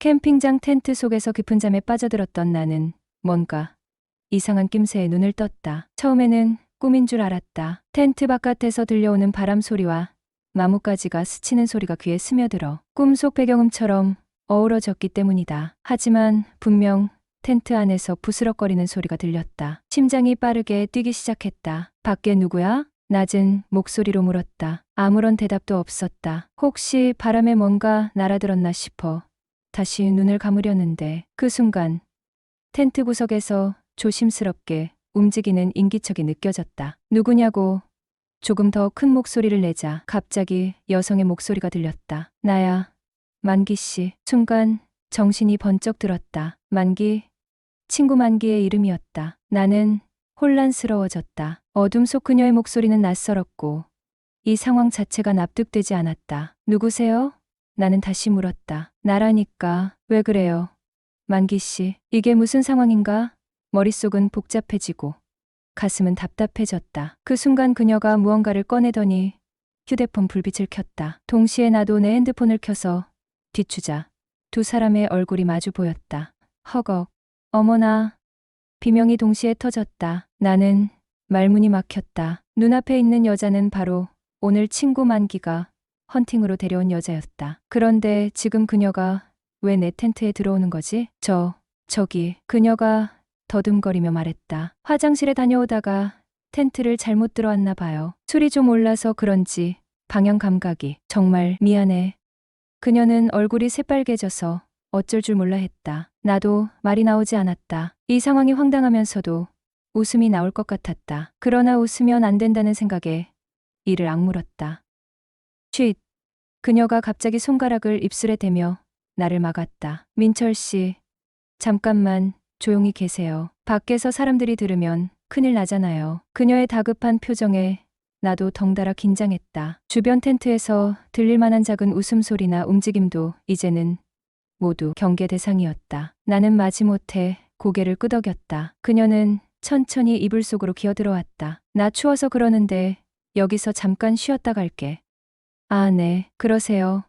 캠핑장 텐트 속에서 깊은 잠에 빠져들었던 나는 뭔가 이상한 낌새에 눈을 떴다. 처음에는 꿈인 줄 알았다. 텐트 바깥에서 들려오는 바람 소리와 나뭇가지가 스치는 소리가 귀에 스며들어 꿈속 배경음처럼 어우러졌기 때문이다. 하지만 분명 텐트 안에서 부스럭거리는 소리가 들렸다. 심장이 빠르게 뛰기 시작했다. 밖에 누구야? 낮은 목소리로 물었다. 아무런 대답도 없었다. 혹시 바람에 뭔가 날아들었나 싶어 다시 눈을 감으려는데 그 순간 텐트 구석에서 조심스럽게 움직이는 인기척이 느껴졌다. 누구냐고 조금 더 큰 목소리를 내자 갑자기 여성의 목소리가 들렸다. 나야. 만기 씨. 순간 정신이 번쩍 들었다. 만기. 친구 만기의 이름이었다. 나는 혼란스러워졌다. 어둠 속 그녀의 목소리는 낯설었고 이 상황 자체가 납득되지 않았다. 누구세요? 나는 다시 물었다. 나라니까. 왜 그래요? 만기 씨. 이게 무슨 상황인가? 머릿속은 복잡해지고 가슴은 답답해졌다. 그 순간 그녀가 무언가를 꺼내더니 휴대폰 불빛을 켰다. 동시에 나도 내 핸드폰을 켜서 뒤추자 두 사람의 얼굴이 마주 보였다. 허걱. 어머나. 비명이 동시에 터졌다. 나는 말문이 막혔다. 눈앞에 있는 여자는 바로 오늘 친구 만기가 헌팅으로 데려온 여자였다. 그런데 지금 그녀가 왜 내 텐트에 들어오는 거지? 저, 저기, 그녀가 더듬거리며 말했다. 화장실에 다녀오다가 텐트를 잘못 들어왔나 봐요. 술이 좀 올라서 그런지 방향 감각이 정말 미안해. 그녀는 얼굴이 새빨개져서 어쩔 줄 몰라 했다. 나도 말이 나오지 않았다. 이 상황이 황당하면서도 웃음이 나올 것 같았다. 그러나 웃으면 안 된다는 생각에 이를 악물었다. 쉿. 그녀가 갑자기 손가락을 입술에 대며 나를 막았다. 민철 씨. 잠깐만 조용히 계세요. 밖에서 사람들이 들으면 큰일 나잖아요. 그녀의 다급한 표정에 나도 덩달아 긴장했다. 주변 텐트에서 들릴 만한 작은 웃음소리나 움직임도 이제는 모두 경계 대상이었다. 나는 마지못해 고개를 끄덕였다. 그녀는 천천히 이불 속으로 기어들어왔다. 나 추워서 그러는데 여기서 잠깐 쉬었다 갈게. 아, 네, 그러세요.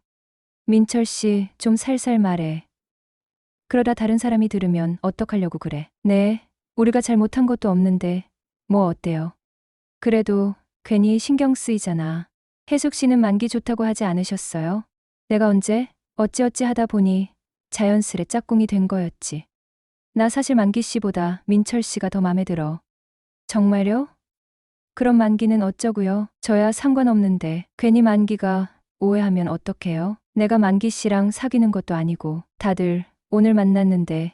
민철 씨, 좀 살살 말해. 그러다 다른 사람이 들으면 어떡하려고 그래. 네, 우리가 잘못한 것도 없는데, 뭐 어때요? 그래도 괜히 신경 쓰이잖아. 혜숙 씨는 만기 좋다고 하지 않으셨어요? 내가 언제 어찌어찌 하다 보니 자연스레 짝꿍이 된 거였지. 나 사실 만기 씨보다 민철 씨가 더 마음에 들어. 정말요? 그럼 만기는 어쩌고요? 저야 상관없는데 괜히 만기가 오해하면 어떡해요? 내가 만기 씨랑 사귀는 것도 아니고 다들 오늘 만났는데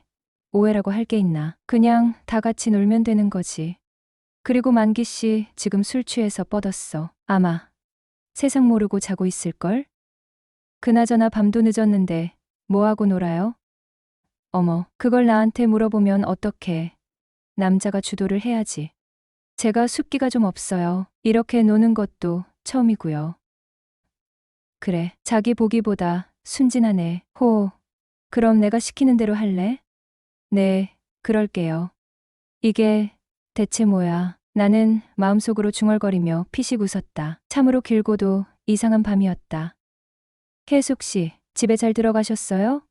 오해라고 할 게 있나? 그냥 다 같이 놀면 되는 거지. 그리고 만기 씨 지금 술 취해서 뻗었어. 아마 세상 모르고 자고 있을걸? 그나저나 밤도 늦었는데 뭐하고 놀아요? 어머, 그걸 나한테 물어보면 어떡해. 남자가 주도를 해야지. 제가 숫기가 좀 없어요. 이렇게 노는 것도 처음이고요. 그래, 자기 보기보다 순진하네. 호. 그럼 내가 시키는 대로 할래? 네, 그럴게요. 이게 대체 뭐야? 나는 마음속으로 중얼거리며 피식 웃었다. 참으로 길고도 이상한 밤이었다. 혜숙 씨, 집에 잘 들어가셨어요?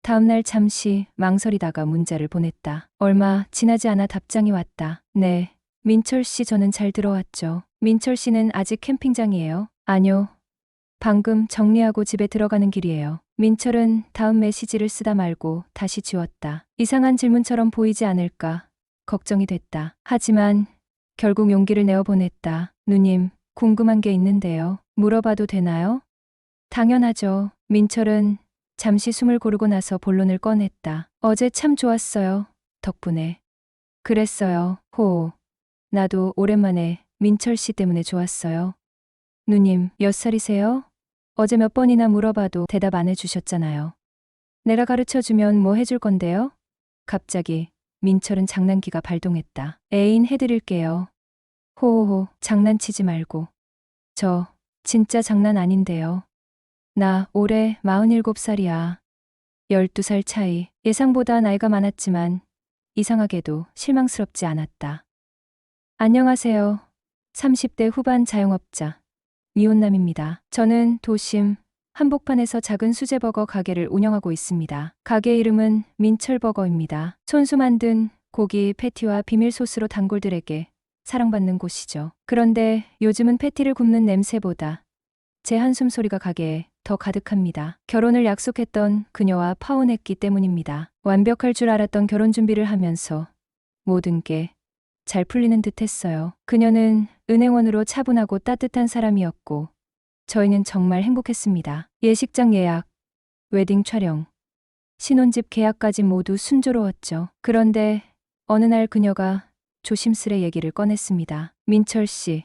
다음날 잠시 망설이다가 문자를 보냈다. 얼마 지나지 않아 답장이 왔다. 네. 민철 씨 저는 잘 들어왔죠. 민철 씨는 아직 캠핑장이에요. 아니요. 방금 정리하고 집에 들어가는 길이에요. 민철은 다음 메시지를 쓰다 말고 다시 지웠다. 이상한 질문처럼 보이지 않을까 걱정이 됐다. 하지만 결국 용기를 내어 보냈다. 누님, 궁금한 게 있는데요. 물어봐도 되나요? 당연하죠. 민철은 잠시 숨을 고르고 나서 본론을 꺼냈다. 어제 참 좋았어요. 덕분에. 그랬어요. 호. 나도 오랜만에 민철 씨 때문에 좋았어요. 누님, 몇 살이세요? 어제 몇 번이나 물어봐도 대답 안 해주셨잖아요. 내가 가르쳐 주면 뭐 해줄 건데요? 갑자기 민철은 장난기가 발동했다. 애인 해드릴게요. 호호호, 장난치지 말고. 저, 진짜 장난 아닌데요. 나 올해 47살이야. 12살 차이. 예상보다 나이가 많았지만 이상하게도 실망스럽지 않았다. 안녕하세요. 30대 후반 자영업자. 미혼남입니다. 저는 도심, 한복판에서 작은 수제버거 가게를 운영하고 있습니다. 가게 이름은 민철버거입니다. 손수 만든 고기 패티와 비밀 소스로 단골들에게 사랑받는 곳이죠. 그런데 요즘은 패티를 굽는 냄새보다 제 한숨 소리가 가게에 더 가득합니다. 결혼을 약속했던 그녀와 파혼했기 때문입니다. 완벽할 줄 알았던 결혼 준비를 하면서 모든 게 잘 풀리는 듯 했어요. 그녀는 은행원으로 차분하고 따뜻한 사람이었고, 저희는 정말 행복했습니다. 예식장 예약, 웨딩 촬영, 신혼집 계약까지 모두 순조로웠죠. 그런데 어느 날 그녀가 조심스레 얘기를 꺼냈습니다. 민철 씨,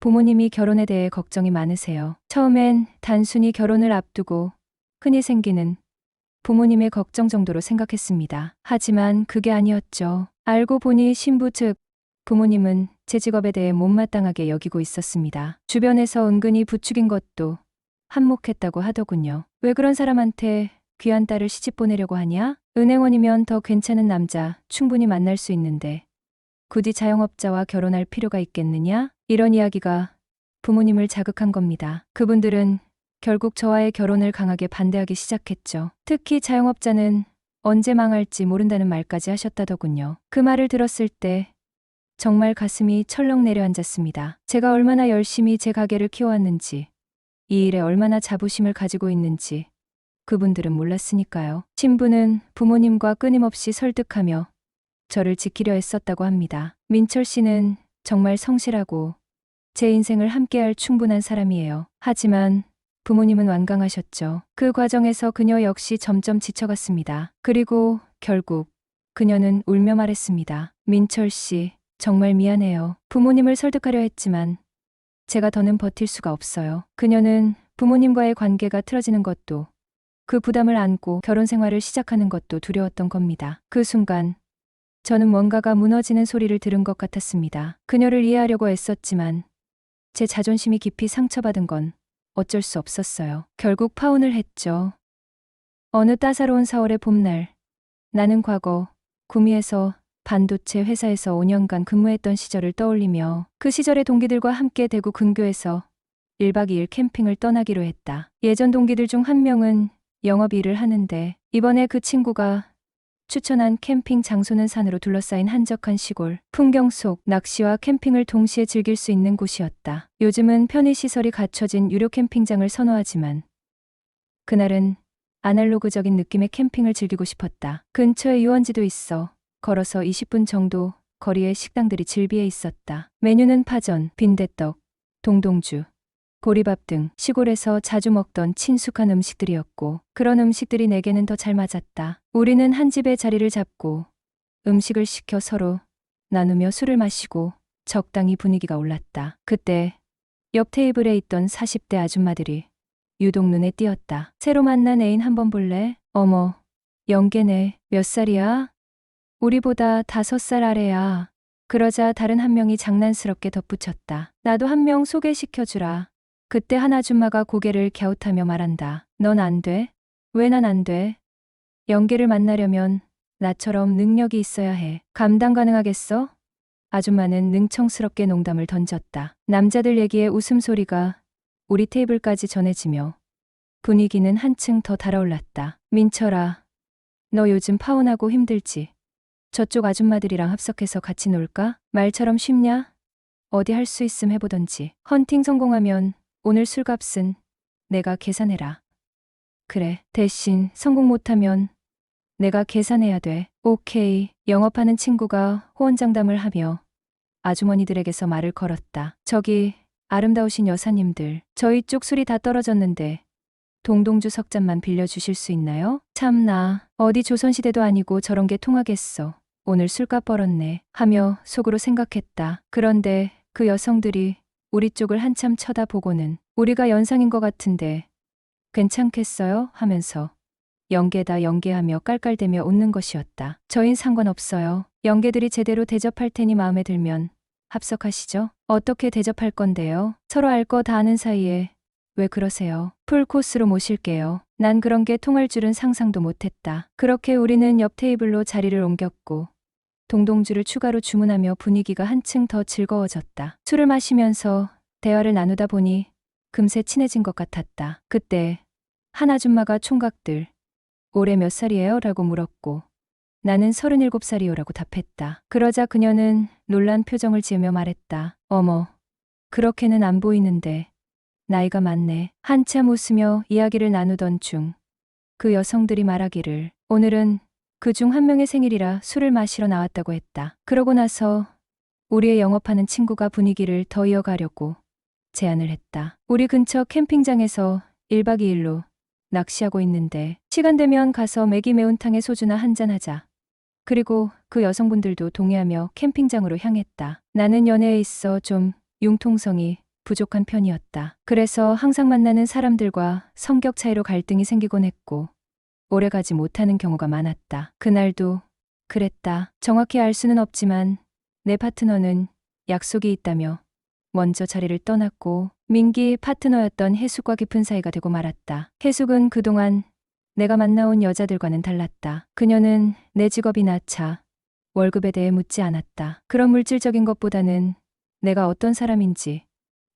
부모님이 결혼에 대해 걱정이 많으세요. 처음엔 단순히 결혼을 앞두고 흔히 생기는 부모님의 걱정 정도로 생각했습니다. 하지만 그게 아니었죠. 알고 보니 신부 측 부모님은 제 직업에 대해 못마땅하게 여기고 있었습니다. 주변에서 은근히 부추긴 것도 한몫했다고 하더군요. 왜 그런 사람한테 귀한 딸을 시집 보내려고 하냐? 은행원이면 더 괜찮은 남자 충분히 만날 수 있는데 굳이 자영업자와 결혼할 필요가 있겠느냐? 이런 이야기가 부모님을 자극한 겁니다. 그분들은 결국 저와의 결혼을 강하게 반대하기 시작했죠. 특히 자영업자는 언제 망할지 모른다는 말까지 하셨다더군요. 그 말을 들었을 때 정말 가슴이 철렁 내려앉았습니다. 제가 얼마나 열심히 제 가게를 키워왔는지, 이 일에 얼마나 자부심을 가지고 있는지 그분들은 몰랐으니까요. 신부는 부모님과 끊임없이 설득하며 저를 지키려 했었다고 합니다. 민철 씨는 정말 성실하고 제 인생을 함께할 충분한 사람이에요. 하지만 부모님은 완강하셨죠. 그 과정에서 그녀 역시 점점 지쳐갔습니다. 그리고 결국 그녀는 울며 말했습니다. 민철 씨, 정말 미안해요. 부모님을 설득하려 했지만 제가 더는 버틸 수가 없어요. 그녀는 부모님과의 관계가 틀어지는 것도 그 부담을 안고 결혼 생활을 시작하는 것도 두려웠던 겁니다. 그 순간 저는 뭔가가 무너지는 소리를 들은 것 같았습니다. 그녀를 이해하려고 애썼지만 제 자존심이 깊이 상처받은 건 어쩔 수 없었어요. 결국 파혼을 했죠. 어느 따사로운 4월의 봄날, 나는 과거 구미에서 반도체 회사에서 5년간 근무했던 시절을 떠올리며 그 시절의 동기들과 함께 대구 근교에서 1박 2일 캠핑을 떠나기로 했다. 예전 동기들 중 한 명은 영업 일을 하는데 이번에 그 친구가 추천한 캠핑 장소는 산으로 둘러싸인 한적한 시골, 풍경 속 낚시와 캠핑을 동시에 즐길 수 있는 곳이었다. 요즘은 편의시설이 갖춰진 유료 캠핑장을 선호하지만 그날은 아날로그적인 느낌의 캠핑을 즐기고 싶었다. 근처에 유원지도 있어 걸어서 20분 정도 거리에 식당들이 즐비해 있었다. 메뉴는 파전, 빈대떡, 동동주, 보리밥 등 시골에서 자주 먹던 친숙한 음식들이었고 그런 음식들이 내게는 더 잘 맞았다. 우리는 한 집에 자리를 잡고 음식을 시켜 서로 나누며 술을 마시고 적당히 분위기가 올랐다. 그때 옆 테이블에 있던 40대 아줌마들이 유독 눈에 띄었다. 새로 만난 애인 한번 볼래? 어머, 영계네. 몇 살이야? 우리보다 다섯 살 아래야. 그러자 다른 한 명이 장난스럽게 덧붙였다. 나도 한 명 소개시켜주라. 그때 한 아줌마가 고개를 갸웃하며 말한다. 넌 안 돼? 왜 난 안 돼? 영계를 만나려면 나처럼 능력이 있어야 해. 감당 가능하겠어? 아줌마는 능청스럽게 농담을 던졌다. 남자들 얘기에 웃음소리가 우리 테이블까지 전해지며 분위기는 한층 더 달아올랐다. 민철아, 너 요즘 파혼하고 힘들지? 저쪽 아줌마들이랑 합석해서 같이 놀까? 말처럼 쉽냐? 어디 할 수 있음 해보던지. 헌팅 성공하면 오늘 술값은 내가 계산해라. 그래, 대신 성공 못하면 내가 계산해야 돼. 오케이. 영업하는 친구가 호언장담을 하며 아주머니들에게서 말을 걸었다. 저기, 아름다우신 여사님들, 저희 쪽 술이 다 떨어졌는데 동동주 석 잔만 빌려주실 수 있나요? 참나, 어디 조선시대도 아니고 저런 게 통하겠어. 오늘 술값 벌었네. 하며 속으로 생각했다. 그런데 그 여성들이 우리 쪽을 한참 쳐다보고는 우리가 연상인 것 같은데 괜찮겠어요? 하면서 연계다 연계하며 깔깔대며 웃는 것이었다. 저흰 상관없어요. 연계들이 제대로 대접할 테니 마음에 들면 합석하시죠. 어떻게 대접할 건데요? 서로 알 거 다 아는 사이에 왜 그러세요? 풀코스로 모실게요. 난 그런 게 통할 줄은 상상도 못했다. 그렇게 우리는 옆 테이블로 자리를 옮겼고 동동주를 추가로 주문하며 분위기가 한층 더 즐거워졌다. 술을 마시면서 대화를 나누다 보니 금세 친해진 것 같았다. 그때 한 아줌마가 총각들 올해 몇 살이에요? 라고 물었고 나는 37살이요 라고 답했다. 그러자 그녀는 놀란 표정을 지으며 말했다. 어머, 그렇게는 안 보이는데 나이가 많네. 한참 웃으며 이야기를 나누던 중 그 여성들이 말하기를 오늘은 그 중 한 명의 생일이라 술을 마시러 나왔다고 했다. 그러고 나서 우리의 영업하는 친구가 분위기를 더 이어가려고 제안을 했다. 우리 근처 캠핑장에서 1박 2일로 낚시하고 있는데 시간 되면 가서 매기 매운탕에 소주나 한잔 하자. 그리고 그 여성분들도 동의하며 캠핑장으로 향했다. 나는 연애에 있어 좀 융통성이 부족한 편이었다. 그래서 항상 만나는 사람들과 성격 차이로 갈등이 생기곤 했고 오래 가지 못하는 경우가 많았다. 그날도 그랬다. 정확히 알 수는 없지만 내 파트너는 약속이 있다며 먼저 자리를 떠났고 민기 파트너였던 해숙과 깊은 사이가 되고 말았다. 해숙은 그동안 내가 만나온 여자들과는 달랐다. 그녀는 내 직업이나 차, 월급에 대해 묻지 않았다. 그런 물질적인 것보다는 내가 어떤 사람인지,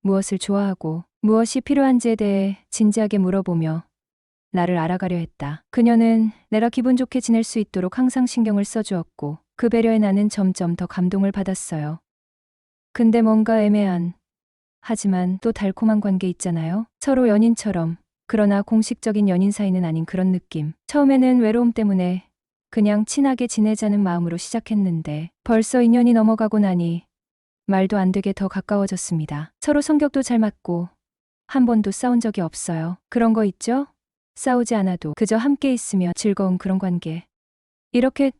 무엇을 좋아하고 무엇이 필요한지에 대해 진지하게 물어보며 나를 알아가려 했다. 그녀는 내가 기분 좋게 지낼 수 있도록 항상 신경을 써주었고 그 배려에 나는 점점 더 감동을 받았어요. 근데 뭔가 애매한, 하지만 또 달콤한 관계 있잖아요. 서로 연인처럼, 그러나 공식적인 연인 사이는 아닌 그런 느낌. 처음에는 외로움 때문에 그냥 친하게 지내자는 마음으로 시작했는데 벌써 2년이 넘어가고 나니 말도 안 되게 더 가까워졌습니다. 서로 성격도 잘 맞고 한 번도 싸운 적이 없어요. 그런 거 있죠? 싸우지 않아도 그저 함께 있으며 즐거운 그런 관계. 이렇게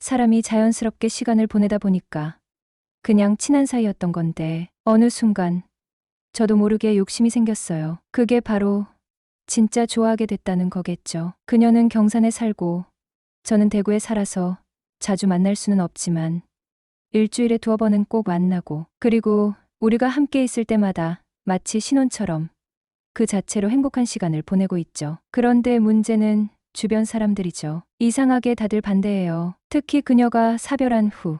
사람이 자연스럽게 시간을 보내다 보니까 그냥 친한 사이였던 건데 어느 순간 저도 모르게 욕심이 생겼어요. 그게 바로 진짜 좋아하게 됐다는 거겠죠. 그녀는 경산에 살고 저는 대구에 살아서 자주 만날 수는 없지만 일주일에 두어 번은 꼭 만나고 그리고 우리가 함께 있을 때마다 마치 신혼처럼 그 자체로 행복한 시간을 보내고 있죠. 그런데 문제는 주변 사람들이죠. 이상하게 다들 반대해요. 특히 그녀가 사별한 후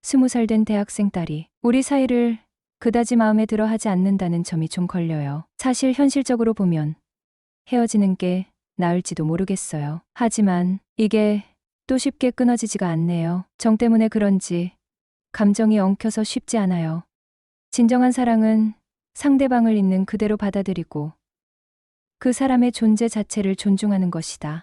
스무 살 된 대학생 딸이 우리 사이를 그다지 마음에 들어 하지 않는다는 점이 좀 걸려요. 사실 현실적으로 보면 헤어지는 게 나을지도 모르겠어요. 하지만 이게 또 쉽게 끊어지지가 않네요. 정 때문에 그런지 감정이 엉켜서 쉽지 않아요. 진정한 사랑은 상대방을 있는 그대로 받아들이고 그 사람의 존재 자체를 존중하는 것이다.